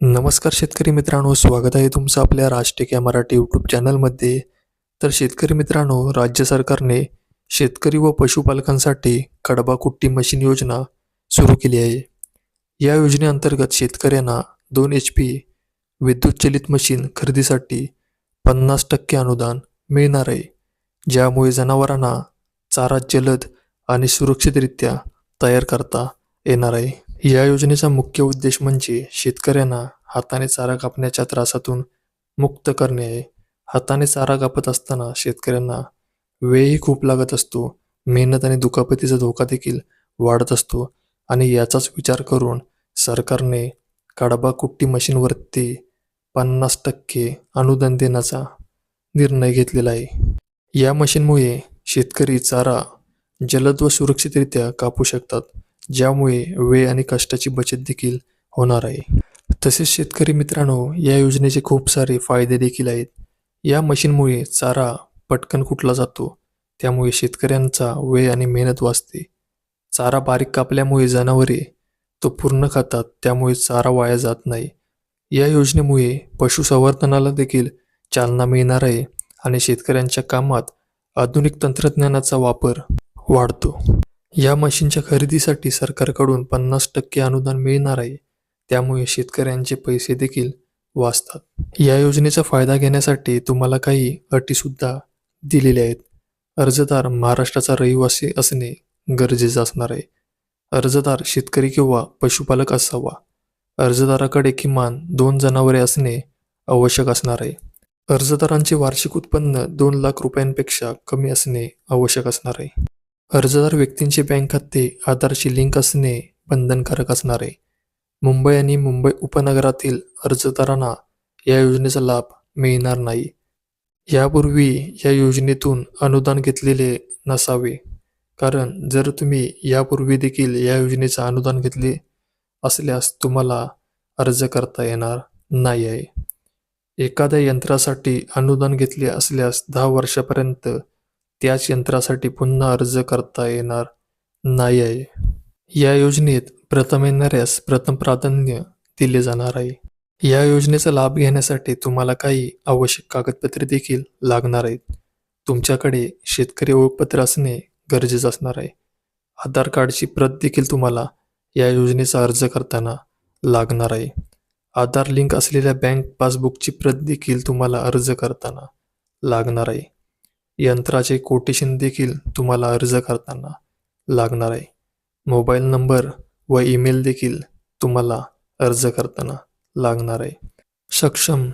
नमस्कार शेतकरी मित्रांनो स्वागत आहे तुमचं आपल्या राष्ट्रीय या मराठी यूट्यूब चॅनलमध्ये. तर शेतकरी मित्रांनो राज्य सरकारने शेतकरी व पशुपालकांसाठी कडबा कुट्टी मशीन योजना सुरू केली आहे. या योजनेअंतर्गत शेतकऱ्यांना दोन एच पी विद्युत चलित मशीन खरेदीसाठी पन्नास टक्के अनुदान मिळणार आहे. ज्यामुळे जनावरांना चारा जलद आणि सुरक्षितरित्या तयार करता येणार आहे. या योजनेचा मुख्य उद्देश म्हणजे शेतकऱ्यांना हाताने चारा कापण्याच्या त्रासातून मुक्त करणे आहे. हाताने चारा कापत असताना शेतकऱ्यांना वेळही खूप लागत असतो. मेहनत आणि दुखापतीचा धोका देखील वाढत असतो. आणि याचाच विचार करून सरकारने कडबा कुट्टी मशीनवरती पन्नास टक्के अनुदान देण्याचा निर्णय घेतलेला आहे. या मशीनमुळे शेतकरी चारा जलद व सुरक्षितरित्या कापू शकतात. ज्यामुळे वेळ आणि कष्टाची बचत देखील होणार आहे. तसेच शेतकरी मित्रांनो या योजनेचे खूप सारे फायदे देखील आहेत. या मशीनमुळे चारा पटकन कुटला जातो? त्यामुळे शेतकऱ्यांचा वेळ आणि मेहनत वाचते. चारा बारीक कापल्यामुळे जनावरे तो पूर्ण खातात त्यामुळे चारा वाया जात नाही. या योजनेमुळे पशुसंवर्धनाला देखील चालना मिळणार आहे आणि शेतकऱ्यांच्या कामात आधुनिक तंत्रज्ञानाचा वापर वाढतो. या मशीनच्या खरेदीसाठी सरकारकडून पन्नास टक्के अनुदान मिळणार आहे. त्यामुळे शेतकऱ्यांचे पैसे देखील वाचतात. या योजनेचा फायदा घेण्यासाठी तुम्हाला काही अटीसुद्धा दिलेल्या आहेत. अर्जदार महाराष्ट्राचा रहिवासी असणे गरजेचं असणार आहे. अर्जदार शेतकरी किंवा पशुपालक असावा. अर्जदाराकडे किमान दोन जनावरे असणे आवश्यक असणार आहे. अर्जदारांचे वार्षिक उत्पन्न दोन लाख रुपयांपेक्षा कमी असणे आवश्यक असणार आहे. अर्जदार व्यक्तींचे बँक खाते आधारशी लिंक असणे बंधनकारक असणार. आहे मुंबई आणि मुंबई उपनगरातील अर्जदारांना या योजनेचा लाभ मिळणार नाही. यापूर्वी या योजनेतून अनुदान घेतलेले नसावे. कारण जर तुम्ही यापूर्वी देखील या योजनेचं अनुदान घेतले असल्यास तुम्हाला अर्ज करता येणार नाही आहे. एखाद्या यंत्रासाठी अनुदान घेतले असल्यास दहा वर्षापर्यंत त्याच यंत्रासाठी पुन्हा अर्ज करता येणार नाही आहे या योजनेत प्रथम येणाऱ्यास प्रथम प्राधान्य दिले जाणार आहे. या योजनेचा लाभ घेण्यासाठी तुम्हाला काही आवश्यक कागदपत्रे देखील लागणार आहेत. तुमच्याकडे शेतकरी ओळखपत्र असणे गरजेचं असणार आहे. आधार कार्डची प्रत देखील तुम्हाला या योजनेचा अर्ज करताना लागणार आहे. आधार लिंक असलेल्या बँक पासबुकची प्रत देखील तुम्हाला अर्ज करताना लागणार आहे. यंत्राचे कोटेशन देखील तुम्हाला अर्ज करताना लागणार आहे. मोबाईल नंबर व ईमेल देखील तुम्हाला अर्ज करताना लागणार आहे. सक्षम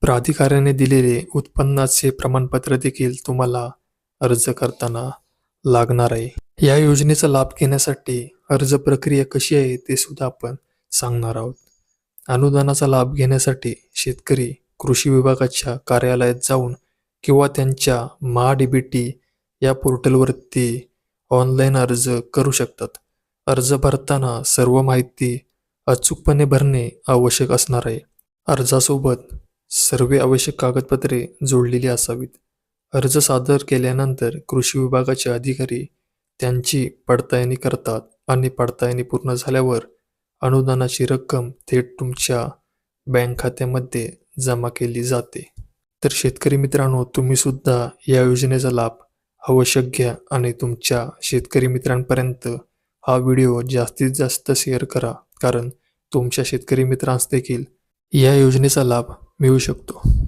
प्राधिकाऱ्याने दिलेले उत्पन्नाचे प्रमाणपत्र देखील तुम्हाला अर्ज करताना लागणार आहे. या योजनेचा लाभ घेण्यासाठी अर्ज प्रक्रिया कशी आहे ते सुद्धा आपण सांगणार आहोत. अनुदानाचा लाभ घेण्यासाठी शेतकरी कृषी विभागाच्या कार्यालयात जाऊन किंवा त्यांच्या महा डी बी टी या पोर्टलवरती ऑनलाईन अर्ज करू शकतात. अर्ज भरताना सर्व माहिती अचूकपणे भरणे आवश्यक असणार आहे. अर्जासोबत सर्व आवश्यक कागदपत्रे जोडलेली असावीत. अर्ज सादर केल्यानंतर कृषी विभागाचे अधिकारी त्यांची पडताळणी करतात आणि पडताळणी पूर्ण झाल्यावर अनुदानाची रक्कम थेट तुमच्या बँक खात्यामध्ये जमा केली जाते. तर शेतकरी मित्रांनो तुम्ही सुद्धा या योजनेचा लाभ आवश्यक घ्या आणि तुमच्या शेतकरी मित्रांपर्यंत हा व्हिडिओ जास्तीत जास्त शेअर करा कारण तुमच्या शेतकरी मित्रांस देखील या योजनेचा लाभ मिळू शकतो.